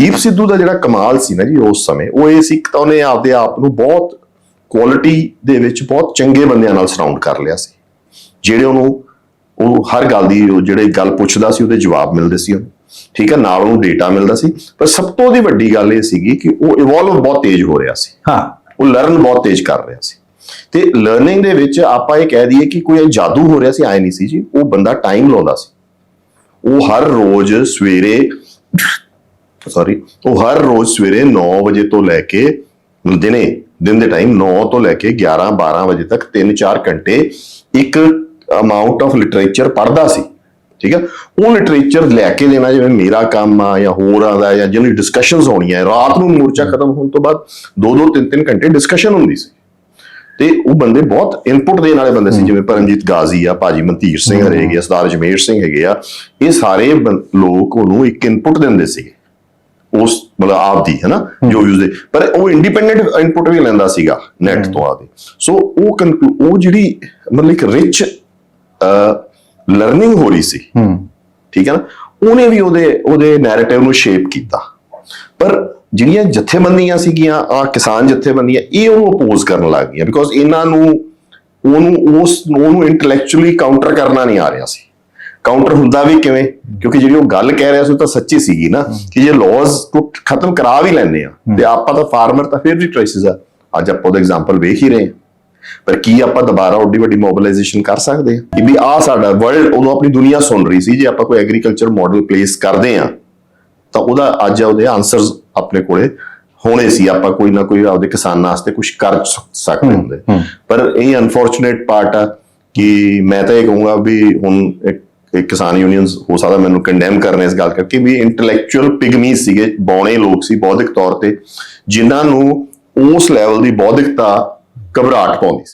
ਦੀਪ ਸਿੱਧੂ ਦਾ ਜਿਹੜਾ ਕਮਾਲ ਸੀ ਨਾ ਜੀ ਉਸ ਸਮੇਂ ਉਹ ਇਹ ਸੀ ਕਿ ਤਾਂ ਉਹਨੇ ਆਪਦੇ ਆਪ ਨੂੰ ਬਹੁਤ ਕੁਆਲਿਟੀ ਦੇ ਵਿੱਚ ਬਹੁਤ ਚੰਗੇ ਬੰਦਿਆਂ ਨਾਲ ਸਰਾਊਂਡ ਕਰ ਲਿਆ ਸੀ। ਜਿਹੜੇ ਉਹਨੂੰ ਉਹ ਹਰ ਗੱਲ ਦੀ ਉਹ ਜਿਹੜੇ ਗੱਲ ਪੁੱਛਦਾ ਸੀ ਉਹਦੇ ਜਵਾਬ ਮਿਲਦੇ ਸੀ ਉਹਨੂੰ। ਠੀਕ ਹੈ ਨਾਲ ਉਹਨੂੰ ਡੇਟਾ ਮਿਲਦਾ ਸੀ। ਪਰ ਸਭ ਤੋਂ ਦੀ ਵੱਡੀ ਗੱਲ ਇਹ ਸੀਗੀ ਕਿ ਉਹ ਇਵੋਲਵ ਬਹੁਤ ਤੇਜ਼ ਹੋ ਰਿਹਾ ਸੀ। ਹਾਂ। ਉਹ ਲਰਨ ਬਹੁਤ ਤੇਜ਼ ਕਰ ਰਿਹਾ ਸੀ। ਤੇ ਲਰਨਿੰਗ ਦੇ ਵਿੱਚ ਆਪਾਂ ਇਹ ਕਹਿ ਦਈਏ ਕਿ ਕੋਈ ਜਾਦੂ ਹੋ ਰਿਹਾ ਸੀ ਆਏ ਨਹੀਂ ਸੀ ਜੀ। ਉਹ ਬੰਦਾ ਟਾਈਮ ਲਾਉਂਦਾ ਸੀ। ਉਹ ਹਰ ਰੋਜ਼ ਸਵੇਰੇ ਸੌਰੀ ਉਹ ਹਰ ਰੋਜ਼ ਸਵੇਰੇ 9 ਵਜੇ ਤੋਂ ਲੈ ਕੇ ਦਿਨੇ ਦਿਨ ਦੇ ਟਾਈਮ 9 ਤੋਂ ਲੈ ਕੇ 11 12 ਵਜੇ ਤੱਕ 3-4 ਘੰਟੇ ਇੱਕ ਅਮਾਉਂਟ ਆਫ ਲਿਟਰੇਚਰ ਪੜ੍ਹਦਾ ਸੀ। ਠੀਕ ਹੈ ਉਹ ਲਿਟਰੇਚਰ ਲੈ ਕੇ ਦੇਣਾ ਜਿਵੇਂ ਮੇਰਾ ਕੰਮ ਆ ਜਾਂ ਹੋਰਾਂ ਦਾ ਜਾਂ ਜਿਹਨੂੰ ਡਿਸਕਸ਼ਨਸ ਹੋਣੀਆਂ ਰਾਤ ਨੂੰ ਮੋਰਚਾ ਖਤਮ ਹੋਣ ਤੋਂ ਬਾਅਦ 2-2 3-3 ਘੰਟੇ ਡਿਸਕਸ਼ਨ ਹੁੰਦੀ ਸੀ। ਤੇ ਉਹ ਬੰਦੇ ਬਹੁਤ ਇਨਪੁਟ ਦੇਣ ਵਾਲੇ ਬੰਦੇ ਸੀ ਜਿਵੇਂ ਪਰਮਜੀਤ ਗਾਜ਼ੀ ਆ ਭਾਜੀ ਮਨਤੀਰ ਸਿੰਘ ਹੈਗੇ ਆ ਸਰਦਾਰ ਜਮੇਰ ਸਿੰਘ ਹੈਗੇ ਆ ਇਹ ਸਾਰੇ ਲੋਕ ਉਹਨੂੰ ਇੱਕ ਇਨਪੁਟ ਦਿੰਦੇ ਸੀਗੇ। ਉਸ ਮਤਲਬ ਆਪ ਦੀ ਹੈ। ਨਾ ਜੋ ਯੂਜ਼ ਦੇ ਪਰ ਉਹ ਇੰਡੀਪੈਂਡੈਂਟ ਇਨਪੁਟ ਵੀ ਲੈਂਦਾ ਸੀਗਾ ਨੈਟ ਤੋਂ ਆਦੇ ਸੋ ਉਹ ਉਹ ਜਿਹੜੀ ਮਤਲਬ ਇੱਕ ਰਿਚ ਲਰਨਿੰਗ ਹੋ ਰਹੀ ਸੀ। ਠੀਕ ਹੈ ਨਾ? ਉਹਨੇ ਵੀ ਉਹਦੇ ਉਹਦੇ ਨੈਰੇਟਿਵ ਨੂੰ ਸ਼ੇਪ ਕੀਤਾ। ਪਰ ਜਿਹੜੀਆਂ ਜਥੇਬੰਦੀਆਂ ਸੀਗੀਆਂ ਆ ਕਿਸਾਨ ਜਥੇਬੰਦੀਆਂ ਇਹ ਉਹਨੂੰ ਅਪੋਜ਼ ਕਰਨ ਲੱਗ ਗਈਆਂ। ਬਿਕੋਜ਼ ਇਹਨਾਂ ਨੂੰ ਉਹਨੂੰ ਉਸ ਉਹਨੂੰ ਇੰਟੈਲੈਕਚੁਅਲੀ ਕਾਊਂਟਰ ਕਰਨਾ ਨਹੀਂ ਆ ਰਿਹਾ ਸੀ। ਕਾਊਂਟਰ ਹੁੰਦਾ ਵੀ ਕਿਵੇਂ? ਕਿਉਂਕਿ ਜਿਹੜੀ ਉਹ ਗੱਲ ਕਹਿ ਰਿਹਾ ਸੀ ਉਹ ਤਾਂ ਸੱਚੀ ਸੀਗੀ ਨਾ ਕਿ ਜੇ ਲਾਜ਼ ਨੂੰ ਖਤਮ ਕਰਾ ਵੀ ਲੈਂਦੇ ਆ ਤੇ ਆਪਾਂ ਤਾਂ ਫਾਰਮਰ ਤਾਂ ਫਿਰ ਵੀ ਚੋਇਸਸ ਆ। ਅੱਜ ਆਪਾਂ ਉਹਦਾ ਐਗਜ਼ਾਮਪਲ ਵੇਖ ਹੀ ਰਹੇ ਹਾਂ। ਪਰ ਕੀ ਆਪਾਂ ਦੁਬਾਰਾ ਓਡੀ ਵੱਡੀ ਮੋਬਿਲਾਈਜੇਸ਼ਨ ਕਰ ਸਕਦੇ ਹਾਂ? ਕਿ ਵੀ ਆ ਸਾਡਾ ਵਰਲਡ ਉਦੋਂ ਆਪਣੀ ਦੁਨੀਆ ਸੁਣ ਰਹੀ ਸੀ ਜੇ ਆਪਾਂ ਕੋਈ ਐਗਰੀਕਲਚਰ ਮਾਡਲ ਪਲੇਸ ਕਰਦੇ ਆ ਤਾਂ ਉਹਦਾ ਅੱਜ ਉਹਦੇ ਆਨਸਰਸ ਆਪਣੇ ਕੋਲੇ ਹੋਣੇ ਸੀ। ਆਪਾਂ ਕੋਈ ਨਾ ਕੋਈ ਆਪਦੇ ਕਿਸਾਨਾਂ ਵਾਸਤੇ ਕੁਝ ਕਰ ਸਕਦੇ ਹੁੰਦੇ। ਪਰ ਇਹ ਅਨਫੋਰਚੂਨੇਟ ਪਾਰਟ ਆ ਕਿ ਮੈਂ ਤਾਂ ਇਹ ਕਹੂੰਗਾ ਵੀ ਹੁਣ ਇੱਕ ਕਿਸਾਨ ਯੂਨੀਅਨਸ ਹੋ ਸਕਦਾ ਮੈਨੂੰ ਕੰਡੈਮ ਕਰਨ ਇਸ ਗੱਲ ਕਰਕੇ ਵੀ ਇੰਟੈਲੈਕਚੁਅਲ ਪਿਗਮੀ ਸੀਗੇ, ਬੌਣੇ ਲੋਕ ਸੀ ਬੌਧਿਕ ਤੌਰ ਤੇ, ਜਿਨ੍ਹਾਂ ਨੂੰ ਉਸ ਲੈਵਲ ਦੀ ਬੌਧਿਕਤਾ ਘਬਰਾਹਟ ਪਾਉਂਦੀ ਸੀ।